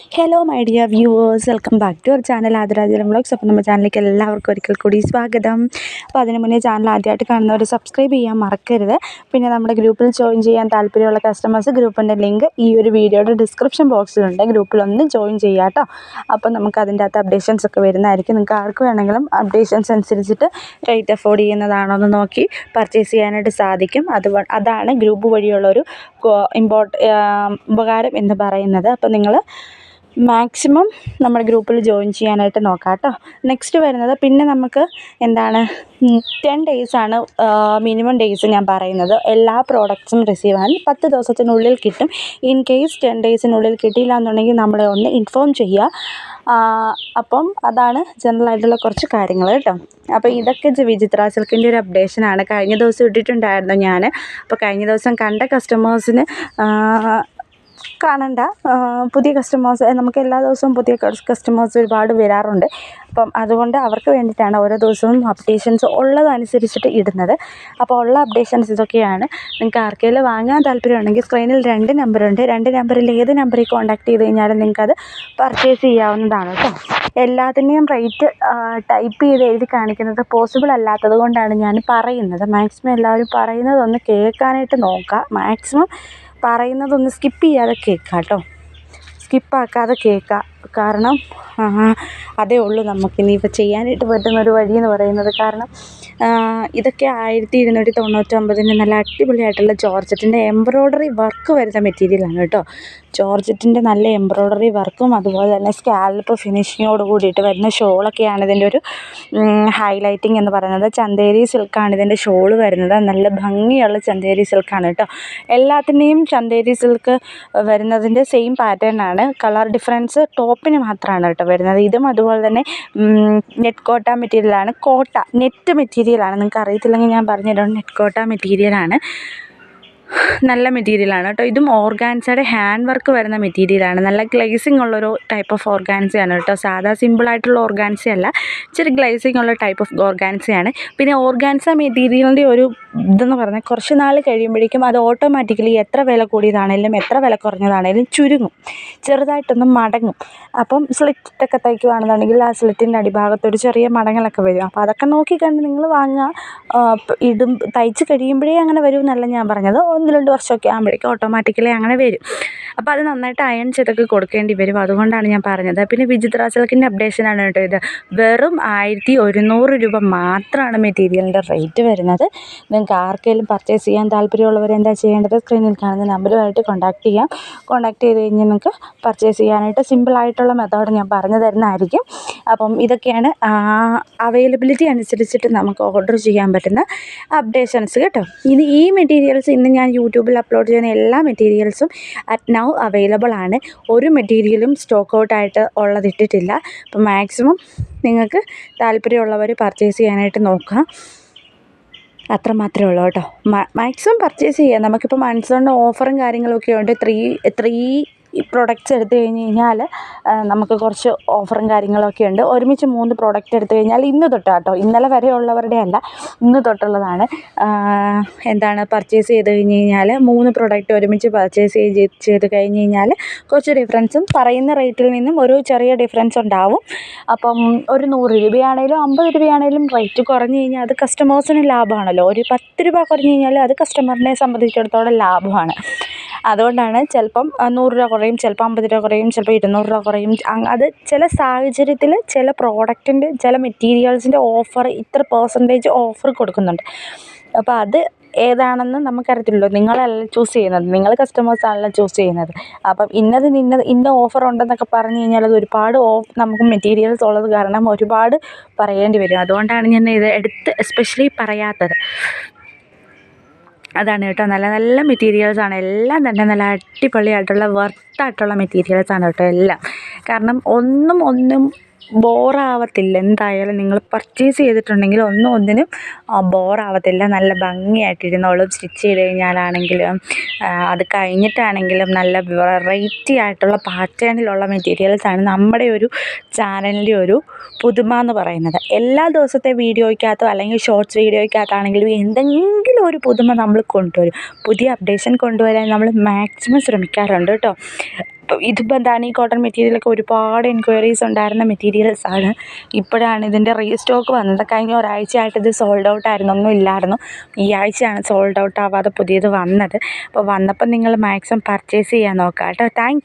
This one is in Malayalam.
Hello my dear viewers welcome back to our channel ആദരാജലം vlogs അപ്പോൾ നമ്മുടെ ചാനലിലേക്ക് എല്ലാവർക്കും ഒരിക്കൽ കൂടി സ്വാഗതം. അപ്പോൾ അതിന് മുന്നേ ചാനൽ ആദ്യമായിട്ട് കാണുന്നവർ സബ്സ്ക്രൈബ് ചെയ്യാൻ മറക്കരുത്. പിന്നെ നമ്മുടെ ഗ്രൂപ്പിൽ ജോയിൻ ചെയ്യാൻ താല്പര്യമുള്ള കസ്റ്റമേഴ്സ് ഗ്രൂപ്പിന്റെ ലിങ്ക് ഈ ഒരു വീഡിയോയുടെ ഡിസ്ക്രിപ്ഷൻ ബോക്സിലുണ്ട് ഗ്രൂപ്പിൽ ഒന്ന് ജോയിൻ ചെയ്യാം കേട്ടോ അപ്പോൾ നമുക്ക് അതിന്റെ അകത്ത് അപ്ഡേഷൻസ് ഒക്കെ വരുന്നതായിരിക്കും. നിങ്ങൾക്ക് ആർക്ക് വേണമെങ്കിലും അപ്ഡേഷൻസ് അനുസരിച്ചിട്ട് റേറ്റ് അഫോർഡ് ചെയ്യുന്നതാണോ എന്ന് നോക്കി പർച്ചേസ് ചെയ്യാനായിട്ട് സാധിക്കും. അത് അതാണ് ഗ്രൂപ്പ് വഴിയുള്ളൊരു ഇമ്പോർട്ട് ഉപകാരം എന്ന് പറയുന്നത്. അപ്പോൾ നിങ്ങൾ മാക്സിമം നമ്മുടെ ഗ്രൂപ്പിൽ ജോയിൻ ചെയ്യാനായിട്ട് നോക്കാം കേട്ടോ നെക്സ്റ്റ് വരുന്നത് പിന്നെ നമുക്ക് എന്താണ് ടെൻ ഡേയ്സാണ് മിനിമം ഡേയ്സ് ഞാൻ പറയുന്നത്. എല്ലാ പ്രോഡക്റ്റ്സും റിസീവ് ആണ് പത്ത് ദിവസത്തിനുള്ളിൽ കിട്ടും. ഇൻ കേസ് ടെൻ ഡേയ്സിനുള്ളിൽ കിട്ടിയില്ല എന്നുണ്ടെങ്കിൽ നമ്മളെ ഒന്ന് ഇൻഫോം ചെയ്യുക. അപ്പം അതാണ് ജനറൽ ആയിട്ടുള്ള കുറച്ച് കാര്യങ്ങൾ കേട്ടോ. അപ്പോൾ ഇതൊക്കെ വിചിത്ര സിൽക്കിന്റെ ഒരു അപ്ഡേഷനാണ് കഴിഞ്ഞ ദിവസം ഇട്ടിട്ടുണ്ടായിരുന്നു ഞാൻ അപ്പോൾ കഴിഞ്ഞ ദിവസം കണ്ട കസ്റ്റമേഴ്സിന് കാണണ്ട. പുതിയ കസ്റ്റമേഴ്സ് നമുക്ക് എല്ലാ ദിവസവും പുതിയ കസ്റ്റമേഴ്സ് ഒരുപാട് വരാറുണ്ട്. അപ്പം അതുകൊണ്ട് അവർക്ക് വേണ്ടിയിട്ടാണ് ഓരോ ദിവസവും അപ്ഡേഷൻസ് ഉള്ളതനുസരിച്ചിട്ട് ഇടുന്നത്. അപ്പോൾ ഉള്ള അപ്ഡേഷൻസ് ഇതൊക്കെയാണ്. നിങ്ങൾക്ക് ആർക്കെങ്കിലും വാങ്ങാൻ താല്പര്യമുണ്ടെങ്കിൽ സ്ക്രീനിൽ രണ്ട് നമ്പറുണ്ട് രണ്ട് നമ്പറിൽ ഏത് നമ്പറിൽ കോൺടാക്ട് ചെയ്ത് കഴിഞ്ഞാലും നിങ്ങൾക്കത് പർച്ചേസ് ചെയ്യാവുന്നതാണ് കേട്ടോ. എല്ലാത്തിന്റെയും റേറ്റ് ടൈപ്പ് ചെയ്ത് എഴുതി കാണിക്കുന്നത് പോസിബിൾ അല്ലാത്തത് കൊണ്ടാണ് ഞാൻ പറയുന്നത്. മാക്സിമം എല്ലാവരും പറയുന്നതൊന്ന് കേൾക്കാനായിട്ട് നോക്കുക. മാക്സിമം പറയുന്നതൊന്ന് സ്കിപ്പ് ചെയ്യാതെ കേൾക്കുക കേട്ടോ. സ്കിപ്പാക്കാതെ കേൾക്കുക കാരണം അതേ ഉള്ളൂ നമുക്കിനിയിപ്പം ചെയ്യാനായിട്ട് പറ്റുന്നൊരു വഴിയെന്ന് പറയുന്നത്. കാരണം ഇതൊക്കെ ആയിരത്തി ഇരുന്നൂറ്റി തൊണ്ണൂറ്റൊമ്പതിന് നല്ല അടിപൊളിയായിട്ടുള്ള ജോർജറ്റിന്റെ എംബ്രോയ്ഡറി വർക്ക് വരുന്ന മെറ്റീരിയലാണ് കേട്ടോ. ജോർജറ്റിന്റെ നല്ല എംബ്രോയ്ഡറി വർക്കും അതുപോലെ തന്നെ സ്കാൽപ്പ് ഫിനിഷിങ്ങോട് കൂടിയിട്ട് വരുന്ന ഷോളൊക്കെയാണ് ഇതിന്റെ ഒരു ഹൈലൈറ്റിംഗ് എന്ന് പറയുന്നത്. ചന്തേരി സിൽക്കാണ് ഇതിന്റെ ഷോൾ വരുന്നത്. നല്ല ഭംഗിയുള്ള ചന്തേരി സിൽക്കാണ് കേട്ടോ. എല്ലാത്തിന്റെയും ചന്തേരി സിൽക്ക് വരുന്നതിന്റെ സെയിം പാറ്റേൺ ആണ്. കളർ ഡിഫറൻസ് ടോപ്പിന് മാത്രമാണ് കേട്ടോ വരുന്നത്. ഇതും അതുപോലെ തന്നെ നെറ്റ് കോട്ട മെറ്റീരിയലാണ് കോട്ട നെറ്റ് മെറ്റീരിയലാണ് നിങ്ങൾക്ക് അറിയത്തില്ലെങ്കിൽ ഞാൻ പറഞ്ഞുതരാം. നെറ്റ് കോട്ട മെറ്റീരിയലാണ് നല്ല മെറ്റീരിയലാണ് കേട്ടോ. ഇതും ഓർഗാൻസയുടെ ഹാൻഡ് വർക്ക് വരുന്ന മെറ്റീരിയലാണ്. നല്ല ഗ്ലേസിംഗ് ഉള്ളൊരു ടൈപ്പ് ഓഫ് ഓർഗാൻസയാണ് കേട്ടോ. സാധാ സിമ്പിളായിട്ടുള്ള ഓർഗാൻസ അല്ല ഇച്ചിരി ഗ്ലേസിംഗ് ഉള്ള ടൈപ്പ് ഓഫ് ഓർഗാൻസയാണ്. പിന്നെ ഓർഗാൻസ മെറ്റീരിയലിന്റെ ഒരു ഇതെന്ന് പറഞ്ഞാൽ കുറച്ച് നാൾ കഴിയുമ്പോഴേക്കും അത് ഓട്ടോമാറ്റിക്കലി എത്ര വില കൂടിയതാണേലും എത്ര വില കുറഞ്ഞതാണേലും ചുരുങ്ങും. ചെറുതായിട്ടൊന്നും മടങ്ങും. അപ്പം സ്ലിറ്റൊക്കെ തയ്ക്കുകയാണെന്നുണ്ടെങ്കിൽ ആ സ്ലിറ്റിന്റെ അടിഭാഗത്തൊരു ചെറിയ മടങ്ങലൊക്കെ വരും. അപ്പോൾ അതൊക്കെ നോക്കി കണ്ട് നിങ്ങൾ വാങ്ങുക. ഇടും. തയ്ച്ച് കഴിയുമ്പോഴേ അങ്ങനെ വരുമെന്നല്ല ഞാൻ പറഞ്ഞത്. ഒന്ന് രണ്ട് വർഷമൊക്കെ ആകുമ്പോഴേക്കും ഓട്ടോമാറ്റിക്കലി അങ്ങനെ വരും. അപ്പോൾ അത് നന്നായിട്ട് അയൺ ചെയ്തൊക്കെ കൊടുക്കേണ്ടി വരും. അതുകൊണ്ടാണ് ഞാൻ പറഞ്ഞത്. പിന്നെ വിചിത്ര സിൽക്കിന്റെ അപ്ഡേഷനാണ് കേട്ടോ ഇത്. വെറും ആയിരത്തി ഒരുന്നൂറ് രൂപ മാത്രമാണ് മെറ്റീരിയലിന്റെ റേറ്റ് വരുന്നത്. നിങ്ങൾക്ക് ആർക്കെങ്കിലും പർച്ചേസ് ചെയ്യാൻ താല്പര്യമുള്ളവർ എന്താ ചെയ്യേണ്ടത്? സ്ക്രീനിൽ കാണുന്ന നമ്പറുമായിട്ട് കോൺടാക്ട് ചെയ്യാം. കോൺടാക്ട് ചെയ്ത് കഴിഞ്ഞാൽ നിങ്ങൾക്ക് പർച്ചേസ് ചെയ്യാനായിട്ട് സിമ്പിളായിട്ടുള്ള മെത്തേഡ് ഞാൻ പറഞ്ഞു തരുന്നതായിരിക്കും. അപ്പം ഇതൊക്കെയാണ് അവൈലബിലിറ്റി അനുസരിച്ചിട്ട് നമുക്ക് ഓർഡർ ചെയ്യാൻ പറ്റുന്ന അപ്ഡേഷൻസ് കേട്ടോ. ഇനി ഈ മെറ്റീരിയൽസ് ഇന്ന് ഞാൻ യൂട്യൂബിൽ അപ്ലോഡ് ചെയ്യുന്ന എല്ലാ മെറ്റീരിയൽസും അറ്റ് നൗ അവൈലബിൾ ആണ്. ഒരു മെറ്റീരിയലും സ്റ്റോക്ക് ഔട്ടായിട്ട് ഉള്ളതിട്ടിട്ടില്ല അപ്പോൾ മാക്സിമം നിങ്ങൾക്ക് താല്പര്യമുള്ളവർ പർച്ചേസ് ചെയ്യാനായിട്ട് നോക്കുക. അത്ര മാത്രമേ ഉള്ളൂ കേട്ടോ. മാക്സിമം പർച്ചേസ് ചെയ്യാം. നമുക്കിപ്പോൾ മൺസോണിന്റെ ഓഫറും കാര്യങ്ങളൊക്കെ ഉണ്ട്. ത്രീ ത്രീ ഈ പ്രൊഡക്റ്റ്സ് എടുത്തു കഴിഞ്ഞ് കഴിഞ്ഞാൽ നമുക്ക് കുറച്ച് ഓഫറും കാര്യങ്ങളൊക്കെ ഉണ്ട്. ഒരുമിച്ച് മൂന്ന് പ്രോഡക്റ്റ് എടുത്തു കഴിഞ്ഞാൽ ഇന്ന് തൊട്ടാണ് കേട്ടോ ഇന്നലെ വരെ ഉള്ളവരുടെ അല്ല ഇന്ന് തൊട്ടുള്ളതാണ്. എന്താണ് പർച്ചേസ് ചെയ്ത് കഴിഞ്ഞ് കഴിഞ്ഞാൽ മൂന്ന് പ്രോഡക്റ്റ് ഒരുമിച്ച് പർച്ചേസ് ചെയ്ത് കഴിഞ്ഞ് കഴിഞ്ഞാൽ കുറച്ച് ഡിഫറൻസും പറയുന്ന റേറ്റിൽ നിന്നും ഒരു ചെറിയ ഡിഫറൻസ് ഉണ്ടാവും. അപ്പം ഒരു നൂറ് രൂപയാണേലും അമ്പത് രൂപയാണേലും റേറ്റ് കുറഞ്ഞ് കഴിഞ്ഞാൽ അത് കസ്റ്റമേഴ്സിന് ലാഭമാണല്ലോ. ഒരു പത്ത് രൂപ കുറഞ്ഞ് കഴിഞ്ഞാൽ അത് കസ്റ്റമറിനെ സംബന്ധിച്ചിടത്തോളം ലാഭമാണ്. അതുകൊണ്ടാണ് ചിലപ്പം നൂറ് രൂപ കുറയും ചിലപ്പം അമ്പത് രൂപ കുറയും ചിലപ്പം ഇരുന്നൂറ് രൂപ കുറയും. അത് ചില സാഹചര്യത്തിൽ ചില പ്രോഡക്റ്റിന്റെ ചില മെറ്റീരിയൽസിന്റെ ഓഫർ ഇത്ര പെർസെന്റേജ് ഓഫർ കൊടുക്കുന്നുണ്ട്. അപ്പോൾ അത് ഏതാണെന്ന് നമുക്കറിയത്തില്ലല്ലോ. നിങ്ങളല്ല ചൂസ് ചെയ്യുന്നത്. നിങ്ങൾ കസ്റ്റമേഴ്സാണല്ലോ ചൂസ് ചെയ്യുന്നത്. അപ്പം ഇന്നതിന് ഇന്ന ഇന്ന ഓഫർ ഉണ്ടെന്നൊക്കെ പറഞ്ഞു കഴിഞ്ഞാൽ അത് ഒരുപാട് ഓഫ് നമുക്ക് മെറ്റീരിയൽസ് ഉള്ളത് കാരണം ഒരുപാട് പറയേണ്ടി വരും. അതുകൊണ്ടാണ് ഞാൻ ഇത് എടുത്ത് എസ്പെഷ്യലി പറയാത്തത്. അതാണ് കേട്ടോ. നല്ല നല്ല മെറ്റീരിയൽസാണ് എല്ലാം തന്നെ നല്ല അടിപൊളിയായിട്ടുള്ള വർത്തായിട്ടുള്ള മെറ്റീരിയൽസാണ് കേട്ടോ എല്ലാം. കാരണം ഒന്നും ഒന്നും ബോറാവത്തില്ല. എന്തായാലും നിങ്ങൾ പർച്ചേസ് ചെയ്തിട്ടുണ്ടെങ്കിൽ ഒന്നും ഒന്നിനും ബോറാവത്തില്ല. നല്ല ഭംഗിയായിട്ടിരുന്നോളും. സ്റ്റിച്ച് ചെയ്ത് കഴിഞ്ഞാലാണെങ്കിലും അത് കഴിഞ്ഞിട്ടാണെങ്കിലും നല്ല വെറൈറ്റി ആയിട്ടുള്ള പാറ്റേണിലുള്ള മെറ്റീരിയൽസാണ് നമ്മുടെ ഒരു ചാനലിന്റെ ഒരു പുതുമ എന്ന് പറയുന്നത്. എല്ലാ ദിവസത്തെ വീഡിയോയ്ക്കകത്തോ അല്ലെങ്കിൽ ഷോർട്സ് വീഡിയോയ്ക്കകത്താണെങ്കിലും എന്തെങ്കിലും ഒരു പുതുമ നമ്മൾ കൊണ്ടുവരും. പുതിയ അപ്ഡേഷൻ കൊണ്ടുവരാൻ നമ്മൾ മാക്സിമം ശ്രമിക്കാറുണ്ട് കേട്ടോ. ഇതിപ്പം എന്താണ് ഈ കോട്ടൺ മെറ്റീരിയലൊക്കെ ഒരുപാട് എൻക്വയറീസ് ഉണ്ടായിരുന്ന മെറ്റീരിയൽസാണ് ഇപ്പോഴാണ് ഇതിന്റെ റീസ്റ്റോക്ക് വന്നത്. കഴിഞ്ഞ ഒരാഴ്ചയായിട്ട് ഇത് സോൾഡ് ഔട്ട് ആയിരുന്നു. ഒന്നും ഇല്ലായിരുന്നു. ഈ ആഴ്ചയാണ് സോൾഡ് ഔട്ട് ആവാതെ പുതിയത് വന്നത്. അപ്പോൾ വന്നപ്പം നിങ്ങൾ മാക്സിമം പർച്ചേസ് ചെയ്യാൻ നോക്കുക കേട്ടോ. താങ്ക്